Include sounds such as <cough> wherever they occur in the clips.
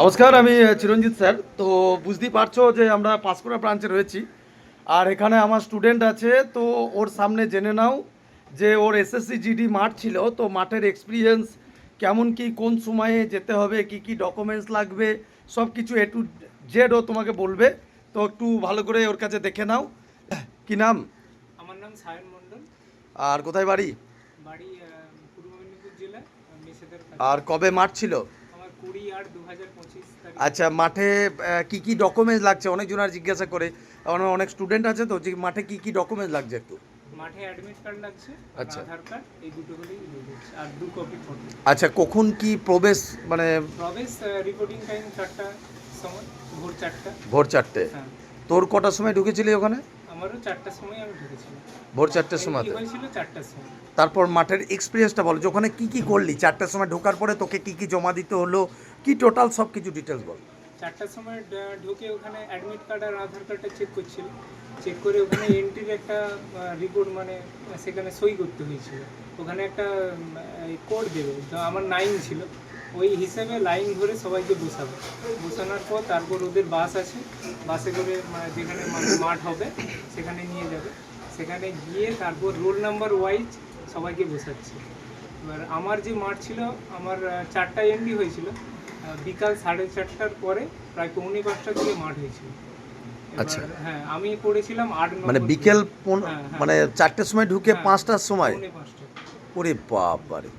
নমস্কার আমি চিরঞ্জিত স্যার। তো বুঝতেই পারছ যে আমরা পাঁশকুড়া ব্রাঞ্চে রয়েছি। আর এখানে আমার স্টুডেন্ট আছে তো ওর সামনে জেনে নাও যে ওর এসএসসি জিডি মাঠ ছিল তো মাঠের এক্সপিরিয়েন্স কেমন কি কোন সময়ে যেতে হবে কি কি ডকুমেন্টস লাগবে সব কিছু এ টু জেড ও তোমাকে বলবে। তো একটু ভালো করে ওর কাছে দেখে নাও। কি নাম? আমার নাম সায়ন মণ্ডল। আর কোথায় বাড়ি? বাড়ি পূর্ব মেদিনীপুর জেলা আর কবে মাঠ ছিল? আচ্ছা মাঠে কি কি ডকুমেন্টস লাগছে? অনেকজন আর জিজ্ঞাসা করে। আমার অনেক স্টুডেন্ট আছে তো যে মাঠে কি কি ডকুমেন্টস লাগছে একটু? মাঠে অ্যাডমিট কার্ড লাগছে আচ্ছা। আধার কার্ড এই দুটো হলেই আর দু কপি ফটো আচ্ছা কখন কি প্রবেশ মানে প্রবেশ রিপোর্টিং টাইম চারটা সময় ভোর চারটা। ভোর চারটে। হ্যাঁ। তোর কটার সময় ঢুকেছিলি ওখানে? আমারও চারটার সময় আমি ঢুকেছিলাম। ভোর চারটের সময় Entry হয়েছিল? চারটার সময়। তারপর মাঠের এক্সপিরিয়েন্সটা বলো যে ওখানে কি কি করলি? চারটার সময় ঢোকার পরে তোকে কি কি জমা দিতে হলো? কি টোটাল সব কিছু ডিটেলস বল। চারটার সময় ঢুকে ওখানে অ্যাডমিট কার্ড আর আধার কার্ডটা চেক করছিল চেক করে ওখানে এন্ট্রির একটা রিপোর্ট মানে সেখানে সই করতে হয়েছিল। ওখানে একটা কোড দেবে। তো আমার নাইন ছিল। ওই হিসেবে লাইন ধরে সবাইকে বসাবে। বসানোর পর তারপর ওদের বাস আছে। বাসে করে মানে যেখানে মাঠ হবে সেখানে নিয়ে যাবে। সেখানে গিয়ে তারপর রোল নাম্বার ওয়াইজ সবাইকে বসাচ্ছে। এবার আমার যে মাঠ ছিল আমার চারটা এমডি হয়েছিল। বিকাল সাড়ে চারটার পরে প্রায় পৌনে পাঁচটা থেকে মাঠ হয়েছিল। আচ্ছা। হ্যাঁ আমি পড়েছিলাম আট মানে বিকেল হ্যাঁ, হ্যাঁ। মানে চারটের সময় ঢুকে হ্যাঁ, পাঁচটার সময়? ওরে বাবারে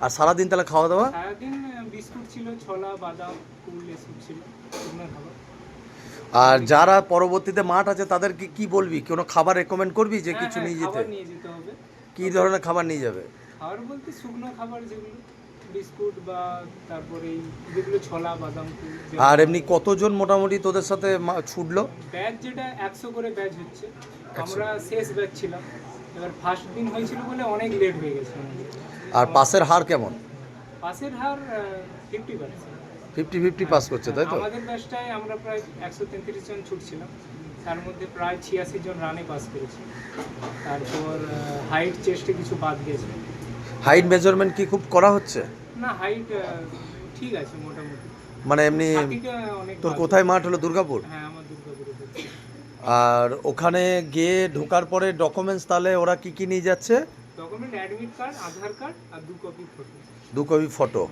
আর সারাদিন তাহলে খাওয়া দাওয়া? সারাদিন আহ, বিস্কুট ছিল ছোলা বাদাম কুল এসব ছিল। আর যারা পরবর্তীতে মাঠ আছে তাদেরকে কি বলবি? কোনো খাবার রেকমেন্ড করবি যে হ্যাঁ, কিছু হ্যাঁ, নিয়ে যেতে? নিয়ে যেতে হবে। কি ধরনের খাবার নিয়ে যাবে? খাবার বলতে শুকনো খাবার যেগুলো বিস্কুট বা তারপরে যেগুলো ছোলা বাদাম আর এমনি কতজন মোটামুটি তোদের সাথে ছুটলো? ব্যাচ যেটা একশো করে ব্যাচ হচ্ছে। আমরা শেষ ব্যাচ ছিলাম। এবার ফার্স্ট দিন হয়েছিল বলে অনেক লেট হয়ে গেছে। আর পাসের হার কেমন? পাসের হার fifty percent fifty fifty pass করছে তাই তো? আমাদের ব্যাচটায় আমরা প্রায় একশো তেত্রিশ জন ছুটছিলাম। তার মধ্যে প্রায় ছিয়াশি জন রানে পাস করেছি। তারপর হাইট চেস্টে কিছু বাদ গেছে। হাইট মেজারমেন্ট কি খুব করা হচ্ছে? না হাইট ঠিক আছে মোটামুটি। মানে এমনি তোর কোথায় মাঠ হলো দুর্গাপুর? হ্যাঁ আমার হচ্ছে। আর ওখানে গিয়ে ঢোকার পরে ডকুমেন্টস তাহলে ওরা কি কি নিয়ে যাচ্ছে? Document admit card Aadhaar card আর দু কপি ফটো দু কপি ফটো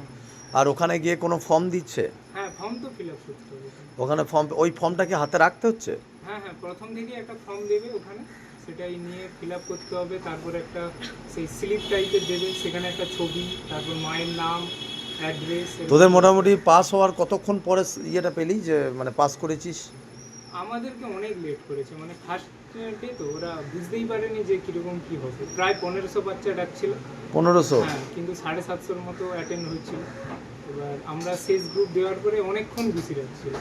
আর ওখানে গিয়ে কোনো ফর্ম দিচ্ছে? হ্যাঁ ফর্ম তো ফিল আপ করতে হবে। ওখানে ফর্ম ওই ফর্মটাকে হাতে রাখতে হচ্ছে? হ্যাঁ হ্যাঁ প্রথম থেকে একটা ফর্ম দেবে ওখানে। সেটাই নিয়ে ফিল আপ করতে হবে। তারপর একটা সেই স্লিপ টাইপের দেবে। সেখানে একটা ছবি তারপর মায়ের নাম অ্যাড্রেস তোদের মোটামুটি পাস হওয়ার কতক্ষণ পরে ইয়েটা পেলি যে মানে পাস করেছিস? আমাদেরকে অনেক লেট করেছে। মানে ফার্স্ট ডে তো ওরা বুঝতেই পারেনি যে কীরকম কী হবে প্রায় পনেরোশো বাচ্চা ডাকছিল। পনেরোশো? হ্যাঁ কিন্তু সাড়ে সাতশোর মতো অ্যাটেন্ড হয়েছিল। এবার আমরা শেষ গ্রুপ দেওয়ার পরে অনেকক্ষণ গুছি রাখছিল।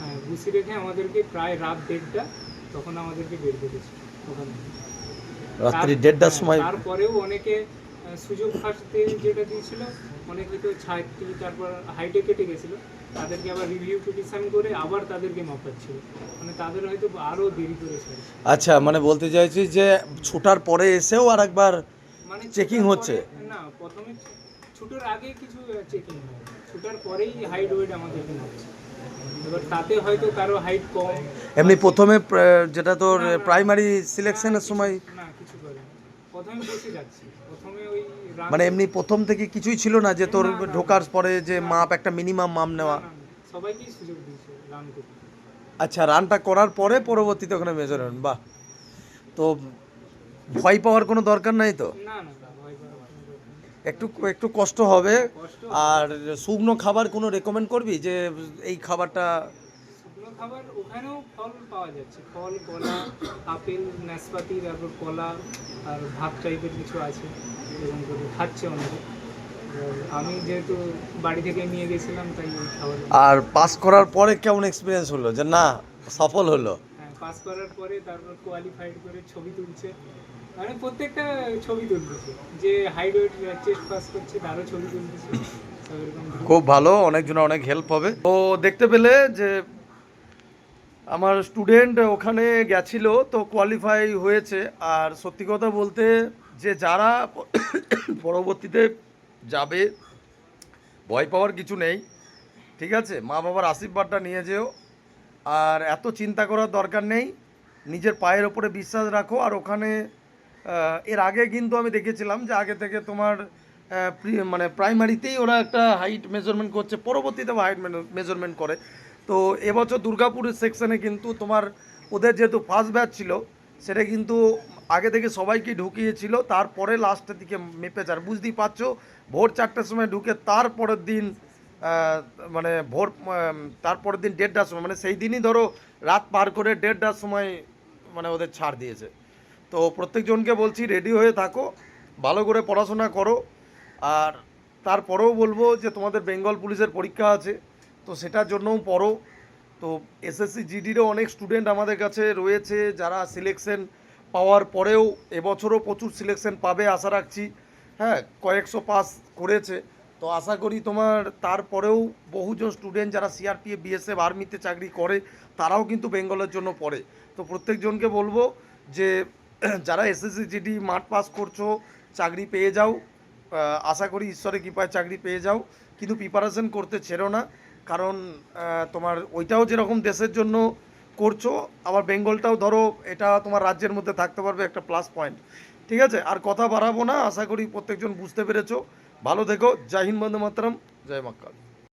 হ্যাঁ গুছি রেখে আমাদেরকে প্রায় রাত দেড়টা তখন আমাদেরকে বের করেছে। ওখান রাত্রি দেড়টার হ্যাঁ, সময় তারপরেও অনেকে সুযোগ ফার্স্টে যেটা দিয়েছিল অনেকে তো ছায়াটি তারপর হাইটে কেটে গেছিল। তাদেরকে আবার রিভিউ পিটিশন করে আবার তাদেরকে মাপাচ্ছিল মানে তাদের হয়তো আরও দেরি করে আচ্ছা মানে বলতে চাইছি যে ছুটার পরে এসেও আর একবার মানে ছুটার হচ্ছে? না প্রথমে ছুটার আগে কিছু চেকিং হয়। ছুটার পরেই হাইট ওয়েট আমাদেরকে মাপছে এবার তাতে হয়তো কারও হাইট কম। এমনি প্রথমে যেটা তোর প্রাইমারি সিলেকশনের সময় না কিছু করে প্রথমে বসে যাচ্ছি। প্রথমে ওই মানে এমনি প্রথম থেকে কিছুই ছিল না যে তোর। ঢোকার পরে যে মাপ একটা মিনিমাম মাপ নেওয়া। না, না, সবাইকেই সুযোগ দিয়েছে রান করতে। আচ্ছা রানটা করার পরে পরবর্তীতে ওখানে মেজর হন বাহ। তো ভয় পাওয়ার কোনো দরকার নাই তো। একটু একটু কষ্ট হবে। আর শুকনো খাবার কোনো রেকমেন্ড করবি? যে এই খাবারটা খাবার ওখানেও ফল পাওয়া যাচ্ছে। ফল কলা আপেল নাশপাতি তারপর কলা আর ভাত টাইপের কিছু আছে এরকম করে খাচ্ছে অনেকে। আমি যেহেতু বাড়ি থেকে নিয়ে গেছিলাম তাই খাবার আর পাস করার পরে কেমন এক্সপিরিয়েন্স হলো? যে না সফল হলো। হ্যাঁ পাস করার পরে তারপর কোয়ালিফাইড করে ছবি তুলছে। মানে প্রত্যেকটা ছবি তুলতেছে। যে ওয়েট চেস্ট পাস করছে তারও ছবি তুলতেছে। খুব ভালো অনেকজনের অনেক হেল্প হবে। তো দেখতে পেলে যে আমার স্টুডেন্ট ওখানে গেছিল, তো কোয়ালিফাই হয়েছে। আর সত্যি কথা বলতে, যে যারা পরবর্তীতে যাবে, ভয় পাওয়ার কিছু নেই। ঠিক আছে? মা বাবার আশীর্বাদটা নিয়ে যেও। আর এত চিন্তা করার দরকার নেই। নিজের পায়ের ওপরে বিশ্বাস রাখো। আর ওখানে এর আগে কিন্তু আমি দেখেছিলাম যে আগে থেকে তোমার মানে প্রাইমারিতেই ওরা একটা হাইট মেজারমেন্ট করছে। পরবর্তীতে হাইট মেজারমেন্ট করে। তো এবছর দুর্গাপুরের সেকশনে কিন্তু তোমার ওদের যেহেতু ফার্স্ট ব্যাচ ছিল, সেটা কিন্তু আগে থেকে সবাইকে ঢুকিয়েছিল, তারপরে লাস্টের দিকে মেপেছে। আর বুঝতেই পারছ, ভোর চারটের সময় ঢুকে তারপরের দিন মানে ভোর তারপরের দিন দেড়টার সময় মানে সেই দিনই ধরো রাত পার করে দেড়টার সময় মানে ওদের ছাড় দিয়েছে। তো প্রত্যেকজনকে বলছি রেডি হয়ে থাকো, ভালো করে পড়াশোনা করো। আর তারপরেও বলব যে তোমাদের বেঙ্গল পুলিশের পরীক্ষা আছে। তো সেটার জন্যও পড়ো। তো এসএসসি জিডিরও অনেক স্টুডেন্ট আমাদের কাছে রয়েছে, যারা সিলেকশন পাওয়ার পরেও এবছরও প্রচুর সিলেকশন পাবে আশা রাখছি। হ্যাঁ কয়েকশো পাস করেছে। তো আশা করি তোমার তারপরেও বহুজন স্টুডেন্ট যারা সিআরপিএফ বিএসএফ আর্মিতে চাকরি করে, তারাও কিন্তু বেঙ্গলের জন্য পড়ে। তো প্রত্যেকজনকে বলব যে <clears throat> যারা এসএসসি জিডি মাঠ পাস করছ, চাকরি পেয়ে যাও। আশা করি ঈশ্বরের কৃপায় চাকরি পেয়ে যাও। কিন্তু প্রিপারেশন করতে ছেড়ো না। কারণ তোমার ওইটাও যেরকম দেশের জন্য করছ, আবার বেঙ্গলটাও ধরো এটা তোমার রাজ্যের মধ্যে থাকতে পারবে একটা প্লাস পয়েন্ট ঠিক আছে? আর কথা বাড়াবো না, আশা করি প্রত্যেকজন বুঝতে পেরেছ। ভালো থেকো। জয় হিন্দ বন্দে মাতরম। জয় মক্কাল